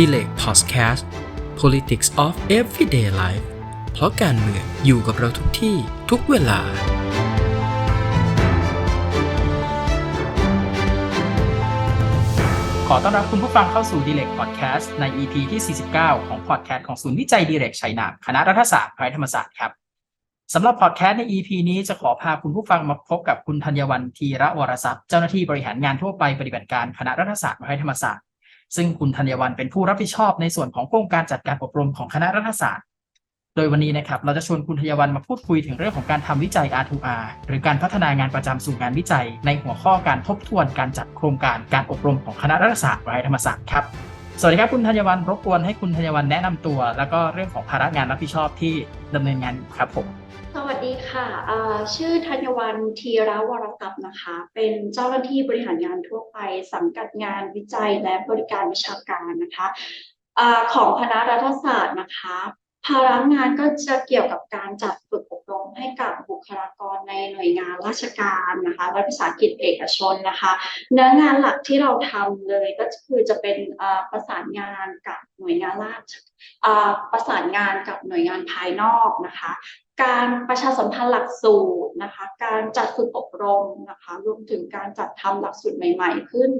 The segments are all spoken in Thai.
d e l a y Podcast Politics of Everyday Life เพราะการเมืองอยู่กับเราทุกที่ทุกเวลา ขอต้อนรับคุณผู้ฟังเข้าสู่ d i l e c Podcast ใน EP ที่ 49 ของพอดแคสต์ของศูนย์วิจัย d i l e c ชัยนาคณะรัฐศาสตร์มหาวิทยาลัยธรรมศาสตร์ครับสำหรับพอดแคสต์ใน EP นี้จะขอพาคุณผู้ฟังมาพบกับคุณธัญวัน์ธีระวรทรัพย์ เจ้าหน้าที่บริหารงานทั่วไปปฏิบัติการคณะรัฐศาสตร์มหาวิทยาลัยธรรมศาสตร์ ซึ่งคุณธัญวันเป็นผู้รับผิดชอบในส่วนของโครงการจัดการอบรมของคณะรัฐศาสตร์ โดยวันนี้นะครับเราจะชวนคุณธัญวันมาพูดคุยถึงเรื่องของการทำวิจัย R2R หรือการพัฒนางานประจำสู่งานวิจัย ในหัวข้อการทบทวนการจัดโครงการการอบรมของคณะรัฐศาสตร์มหาวิทยาลัยธรรมศาสตร์ครับ สวัสดีครับคุณธัญวันรบกวนให้คุณธัญวันแนะนำตัว แล้วก็เรื่องของภาระงานรับผิดชอบที่ดำเนินงานครับผมสวัสดีค่ะชื่อธัญวัน์ธีระวรตัพย์นะคะ เป็นเจ้าหน้าที่บริหารงานทั่วไป สังกัดงานวิจัยและบริการวิชาการนะคะอของคณะรัฐศาสตร์นะคะ ภาระงานก็จะเกี่ยวกับการจัดฝึกอบรมให้กับบุคลากรในหน่วยงานราชการนะคะรัฐวิสาหกิจเอกชนนะคะ เนื้องานหลักที่เราทำเลยก็คือจะเป็นประสานงานกับหน่วยงานราชประสานงานกับหน่วยงานภายนอกนะคะ การประชาสัมพันธ์หลักสูตรนะคะ การจัดฝึกอบรมนะคะ รวมถึงการจัดทำหลักสูตรใหม่ ๆ ขึ้น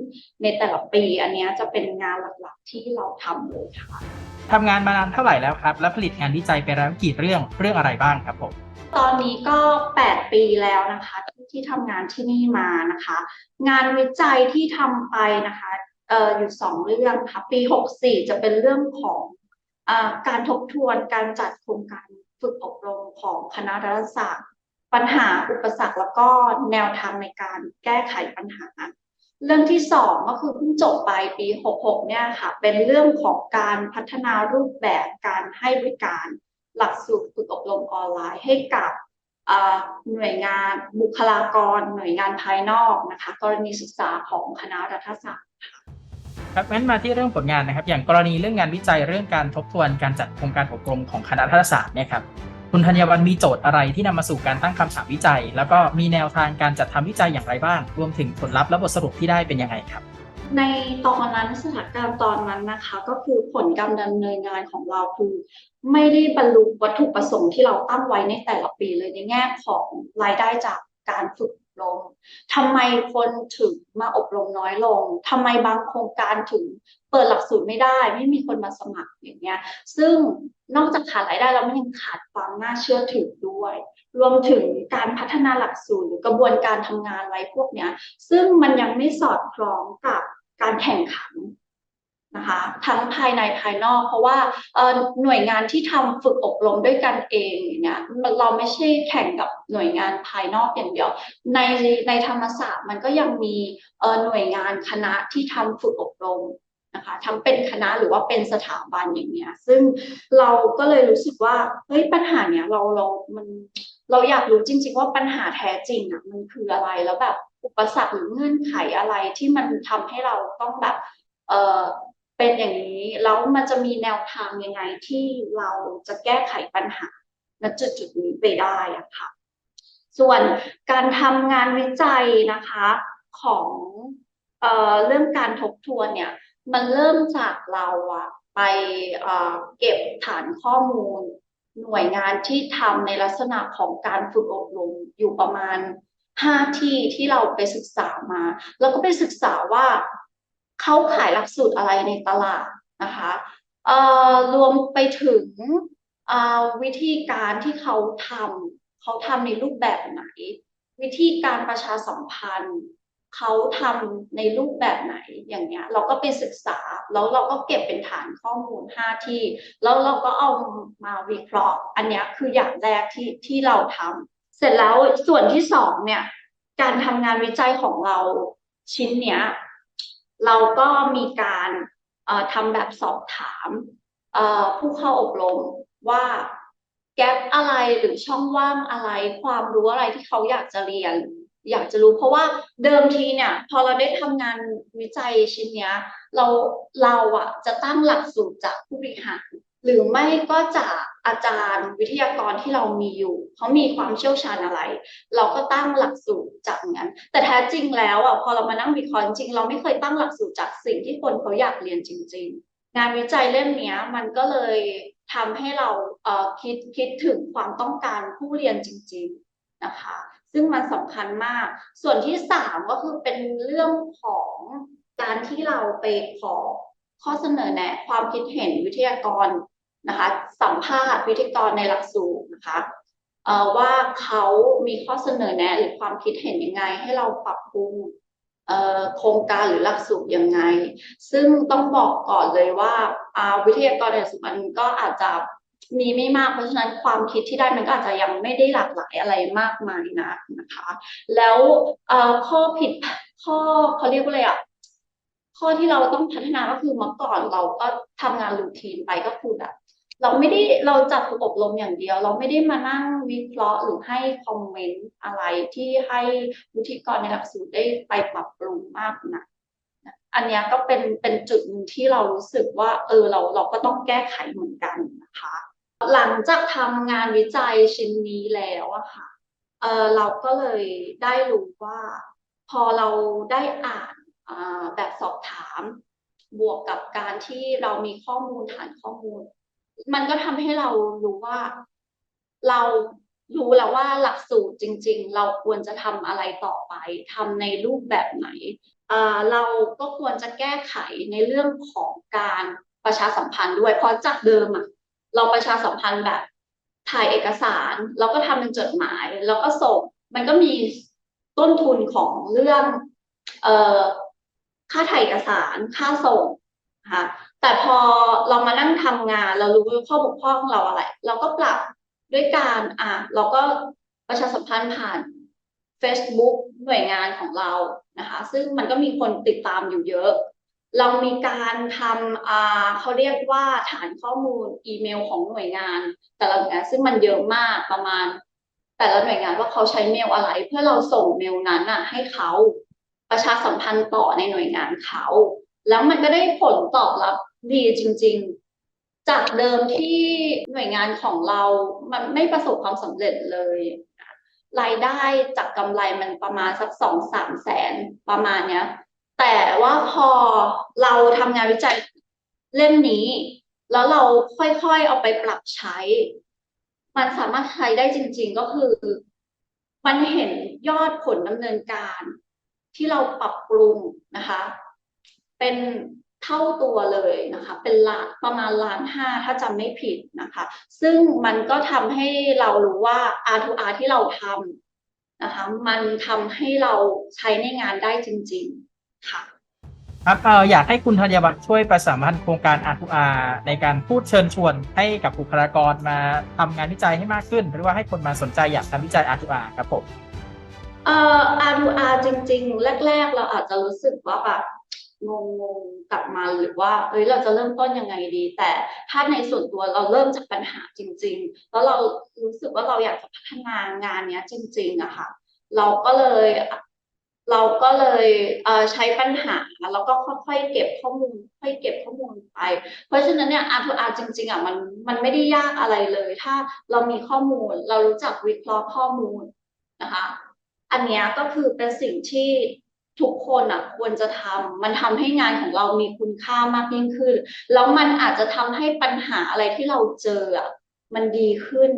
ในแต่ละปี อันเนี้ยจะเป็นงานหลักๆที่เราทำเลยค่ะทำงานมานานเท่าไหร่แล้วครับ และผลิตงานวิจัยไปแล้วกี่เรื่องเรื่องอะไรบ้างครับผมตอนนี้ก็ 8 ปีแล้วนะคะที่ที่ทำงานที่นี่มานะคะ งานวิจัยที่ทำไปนะคะเอ่ออยู่สองเรื่องค่ะปี 64 จะเป็นเรื่องของอาการทบทวนการจัดโครงการ ฝึกอบรมของคณะรัฐศาสตร์ ปัญหาอุปสรรคแล้วก็แนวทางในการแก้ไขปัญหา เรื่องที่สองก็คือเพิ่งจบไปปี 66 เนี่ยค่ะ เป็นเรื่องของการพัฒนารูปแบบการให้บริการหลักสูตรฝึกอบรมออนไลน์ให้กับหน่วยงานบุคลากร หน่วยงานภายนอกนะคะ กรณีศึกษาของคณะรัฐศาสตร์ค ครับงั้นมาที่เรื่องผลงานนะครับ อย่างกรณีเรื่องงานวิจัยเรื่องการทบทวนการจัดโครงการอบรมของคณะรัฐศาสตร์เนี่ยครับคุณธัญวัฒน์มีโจทย์อะไรที่นำมาสู่การตั้งคำถามวิจัย แล้วก็มีแนวทางการจัดทำวิจัยอย่างไรบ้าง รวมถึงผลลัพธ์และบทสรุปที่ได้เป็นยังไงครับ ในตอนนั้นสถานการณ์ตอนนั้นนะคะ ก็คือผลการดำเนินงานของเราคือไม่ได้บรรลุวัตถุประสงค์ที่เราตั้งไว้ในแต่ละปีเลยในแง่ของรายได้จากการฝึก รมทำไมคนถึงมาอบรมน้อยลงทำไมบางโครงการถึงเปิดหลักสูตรไม่ได้ ไม่มีคนมาสมัครอย่างเงี้ย ซึ่งนอกจากขาดรายได้เราไม่ยังขาดความน่าเชื่อถือด้วย รวมถึงการพัฒนาหลักสูตรหรือกระบวนการทำงานอะไรพวกเนี้ย ซึ่งมันยังไม่สอดคล้องกับการแข่งขัน นะคะทั้งภายในภายนอก เพราะว่าหน่วยงานที่ทำฝึกอบรมด้วยกันเองเนี่ยเราไม่ใช่แข่งกับหน่วยงานภายนอกอย่างเดียว ในในธรรมศาสตร์มันก็ยังมีหน่วยงานคณะที่ทำฝึกอบรมนะคะทั้งเป็นคณะหรือว่าเป็นสถาบันอย่างเงี้ยซึ่งเราก็เลยรู้สึกว่าเฮ้ยปัญหาเนี้ยเราเรามันเราอยากรู้จริง ๆ ว่าปัญหาแท้จริงอะมันคืออะไรแล้วแบบอุปสรรคหรือเงื่อนไขอะไรที่มันทำให้เราต้องแบบเออ เป็นอย่างนี้แล้วมันจะมีแนวทางยังไงที่เราจะแก้ไขปัญหาณจุดจุดนี้ไปได้อะค่ะ ส่วนการทำงานวิจัยนะคะของเออเรื่องการทบทวนเนี่ยมันเริ่มจากเราอะไปเเก็บฐานข้อมูล หน่วยงานที่ทำในลักษณะของการฝึกอบรมอยู่ประมาณห้าที่ที่เราไปศึกษามา แล้วก็ไปศึกษาว่า เขาขายหลักสูตรอะไรในตลาดนะคะรวมไปถึงวิธีการที่เขาทำเขาทำในรูปแบบไหน วิธีการประชาสัมพันธ์ เขาทำในรูปแบบไหนอย่างเงี้ยเราก็ไปศึกษาแล้วเราก็เก็บเป็นฐานข้อมูลห้าที่ แล้วเราก็เอามาวิเคราะห์ อันนี้คืออย่างแรกที่ที่เราทำเสร็จแล้วส่วนที่สองเนี่ยการทำงานวิจัยของเราชิ้นเนี้ย เราก็มีการทำแบบสอบถามผู้เข้าอบรมว่าแกลอะไรหรือช่องว่างอะไร ความรู้อะไรที่เขาอยากจะเรียน อยากจะรู้เพราะว่าเดิมทีเนี่ย พอเราได้ทำงานวิจัยชิ้นเนี้ย เราเราอะจะตั้งหลักสูตรจากผู้บริหาร หรือไม่ก็จากอาจารย์วิทยากรที่เรามีอยู่เขามีความเชี่ยวชาญอะไร เราก็ตั้งหลักสูตรจากนั้น แต่แท้จริงแล้วอะพอเรามานั่งวิเคราะห์จริงเราไม่เคยตั้งหลักสูตรจากสิ่งที่คนเขาอยากเรียนจริง ๆ งานวิจัยเล่มนี้มันก็เลยทำให้เราเอ่อคิดคิดถึงความต้องการผู้เรียนจริง ๆนะคะ ซึ่งมันสำคัญมาก ส่วนที่สามก็คือเป็นเรื่องของการที่เราไปขอข้อเสนอแนะความคิดเห็นวิทยากร นะคะสัมภาษณ์วิทยากรในหลักสูตรนะคะว่าเขามีข้อเสนอแนะหรือความคิดเห็นยังไง ให้เราปรับปรุงโครงการหรือหลักสูตรยังไง ซึ่งต้องบอกก่อนเลยว่าวิทยากรในหลักสูตรมันก็อาจจะมีไม่มากเพราะฉะนั้นความคิดที่ได้มันก็อาจจะยังไม่ได้หลากหลายอะไรมากมายนักนะคะ แล้วข้อผิดข้อเขาเรียกว่าอะไรอะข้อที่เราต้องพัฒนาก็คือเมื่อก่อนเราก็ทำงานรูทีนไปก็คือแบบ เราไม่ได้เราจัดฝึกอบรมอย่างเดียว เราไม่ได้มานั่งวิเคราะห์หรือให้คอมเมนต์อะไรที่ให้วิธีกรในหลักสูตรได้ไปปรับปรุงมากนะอันนี้ก็เป็นเป็นจุดที่เรารู้สึกว่า เออเราเราก็ต้องแก้ไขเหมือนกันนะคะ หลังจากทำงานวิจัยชิ้นนี้แล้วอะค่ะเออเราก็เลยได้รู้ว่า พอเราได้อ่านแบบสอบถาม บวกกับการที่เรามีข้อมูลฐานข้อมูล มันก็ทำให้เรารู้ว่า เรารู้แล้วว่าหลักสูตรจริง ๆ เราควรจะทำอะไรต่อไปทำในรูปแบบไหนเราก็ควรจะแก้ไขในเรื่องของการประชาสัมพันธ์ด้วย เพราะจากเดิมอะเราประชาสัมพันธ์แบบถ่ายเอกสารแล้วก็ทำเป็นจดหมาย แล้วก็ส่งมันก็มีต้นทุนของเรื่อง เอ่อค่าถ่ายเอกสารค่าส่งนะคะ แต่พอเรามานั่งทำงาน เรารู้ข้อบกพร่องเราอะไร เราก็ปรับด้วยการอะเราก็ประชาสัมพันธ์ผ่าน Facebook หน่วยงานของเรานะคะ ซึ่งมันก็มีคนติดตามอยู่เยอะ เรามีการทำอ่าเขาเรียกว่าฐานข้อมูลอีเมลของหน่วยงาน แต่ละหน่วยงานซึ่งมันเยอะมากประมาณ แต่ละหน่วยงานว่าเขาใช้เมลอะไร เพื่อเราส่งเมลนั้นน่ะให้เขาประชาสัมพันธ์ต่อในหน่วยงานเขา แล้วมันก็ได้ผลตอบรับ ดีจริง ๆ จากเดิมที่หน่วยงานของเรา มันไม่ประสบความสำเร็จเลย รายได้จากกำไรมันประมาณสักสองสามแสนประมาณเนี้ย แต่ว่าพอเราทำงานวิจัยเล่มนี้ แล้วเราค่อยๆเอาไปปรับใช้ มันสามารถใช้ได้จริง ๆ ก็คือ มันเห็นยอดผลดำเนินการที่เราปรับปรุงนะคะ เป็น เท่าตัวเลยนะคะ เป็นล้านประมาณล้านห้าถ้าจำไม่ผิดนะคะ ซึ่งมันก็ทำให้เรารู้ว่า R2R ที่เราทำนะคะ มันทำให้เราใช้ในงานได้จริง ๆ ค่ะครับเอ่ออยากให้คุณธัญวัฒน์ช่วยประสานพันธ์โครงการ R2R ในการพูดเชิญชวนให้กับบุคลากรมาทำงานวิจัยให้มากขึ้น หรือว่าให้คนมาสนใจอยากทำวิจัย R2R ครับผมเอ่อ R2R จริง ๆ แรก ๆ เราอาจจะรู้สึกว่าแบบ งงๆกับมันหรือว่า เอ้ยเราจะเริ่มต้นยังไงดี แต่ถ้าในส่วนตัวเราเริ่มจากปัญหาจริง ๆ แล้วเรารู้สึกว่าเราอยากจะพัฒนางานเนี้ยจริงๆอะค่ะ เราก็เลยเราก็เลยเใช้ปัญหาแล้วก็ค่อยๆเก็บข้อมูลค่อยเก็บข้อมูลไป เพราะฉะนั้นเนี่ย R2R จริง ๆอะมันมันไม่ได้ยากอะไรเลย ถ้าเรามีข้อมูล เรารู้จักวิเคราะห์ข้อมูลนะคะ อันนี้ก็คือเป็นสิ่งที่ ทุกคนอะควรจะทำมันทำให้งานของเรามีคุณค่ามากยิ่งขึ้น แล้วมันอาจจะทำให้ปัญหาอะไรที่เราเจออะมันดีขึ้น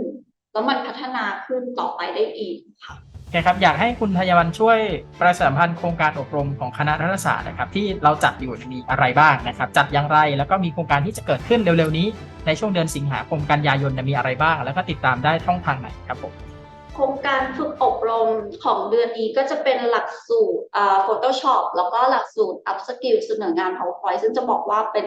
แล้วมันพัฒนาขึ้นต่อไปได้อีกค่ะโอเคครับ อยากให้คุณธัญวัฒน์ช่วยประชาสัมพันธ์โครงการอบรมของคณะรัฐศาสตร์นะครับ ที่เราจัดอยู่มีอะไรบ้างนะครับ จัดอย่างไรแล้วก็มีโครงการที่จะเกิดขึ้นเร็วๆนี้ ในช่วงเดือนสิงหาคมกันยายนเนี่ยมีอะไรบ้าง แล้วก็ติดตามได้ช่องทางไหนครับผม ครงการฝึกอบรมของเดือนนี้ก็จะเป็นหลักสูตรอ่า Photoshop แล้วก็หลักสูตร Up Skill เสนองาน PowerPoint ซึ่งจะบอกว่าเป็น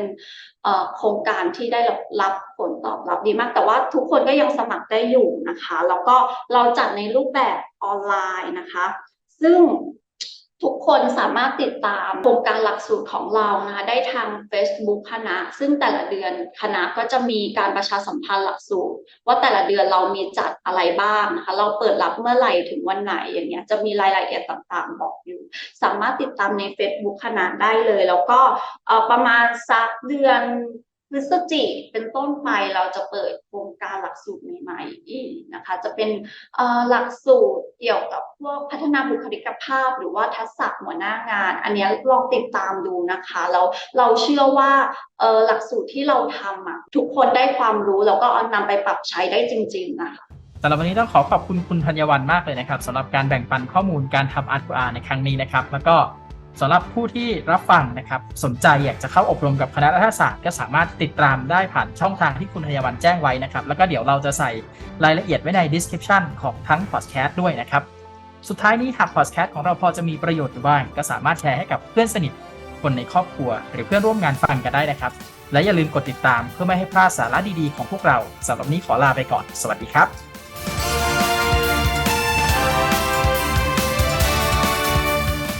โครงการที่ได้รับผลตอบรับดีมาก แต่ว่าทุกคนก็ยังสมัครได้อยู่นะคะ แล้วก็เราจัดในรูปแบบออนไลน์นะคะ ซึ่ง ทุกคนสามารถติดตามโครงการหลักสูตรของเรานะคะได้ทาง Facebook คณะ ซึ่งแต่ละเดือนคณะก็จะมีการประชาสัมพันธ์หลักสูตร ว่าแต่ละเดือนเรามีจัดอะไรบ้างนะคะเราเปิดรับเมื่อไหร่ถึงวันไหนอย่างเงี้ยจะมีรายละเอียดต่างๆ บอกอยู่ สามารถติดตามใน Facebook คณะได้เลย แล้วก็ประมาณสักเดือน พฤศจิกเป็นต้นไปเราจะเปิดโครงการหลักสูตรใหม่ๆนะคะ จะเป็นหลักสูตรเกี่ยวกับพวกพัฒนาบุคลิกภาพ หรือว่าทักษะหัวหน้างาน อันนี้ลองติดตามดูนะคะแล้วเราเชื่อว่าหลักสูตรที่เราทำอะทุกคนได้ความรู้แล้วก็เอานำไปปรับใช้ได้จริง ๆ นะคะสำหรับวันนี้ต้องขอขอบคุณคุณธัญวันมากเลยนะครับสำหรับการแบ่งปันข้อมูลการทำ R2R ในครั้งนี้นะครับ แล้วก็ สำหรับผู้ที่รับฟังนะครับสนใจอยากจะเข้าอบรมกับคณะรัฐศาสตร์ก็สามารถติดตามได้ผ่านช่องทางที่คุณธัญวันแจ้งไว้นะครับ แล้วก็เดี๋ยวเราจะใส่รายละเอียดไว้ใน description ของทั้ง podcast ด้วยนะครับ สุดท้ายนี้หาก podcast ของเราพอจะมีประโยชน์อยู่บ้าง ก็สามารถแชร์ให้กับเพื่อนสนิทคนในครอบครัว หรือเพื่อนร่วมงานฟังกันได้นะครับ และอย่าลืมกดติดตามเพื่อไม่ให้พลาดสาระดีๆของพวกเราสำหรับนี้ขอลาไปก่อน สวัสดีครับ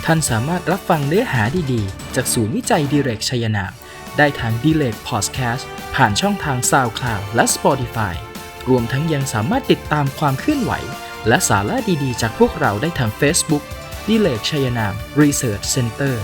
ท่านสามารถรับฟังเนื้อหาดีๆ จากศูนย์วิจัยดิเรกชัยนาม ได้ทาง d ีเรกพอดแคสต์ผ่านช่องทาง SoundCloud และ Spotify รวมทั้งยังสามารถติดตามความเคลื่อนไหว และสาระดีๆ จากพวกเราได้ทาง Facebook d i l e g ชัยนาม Research Center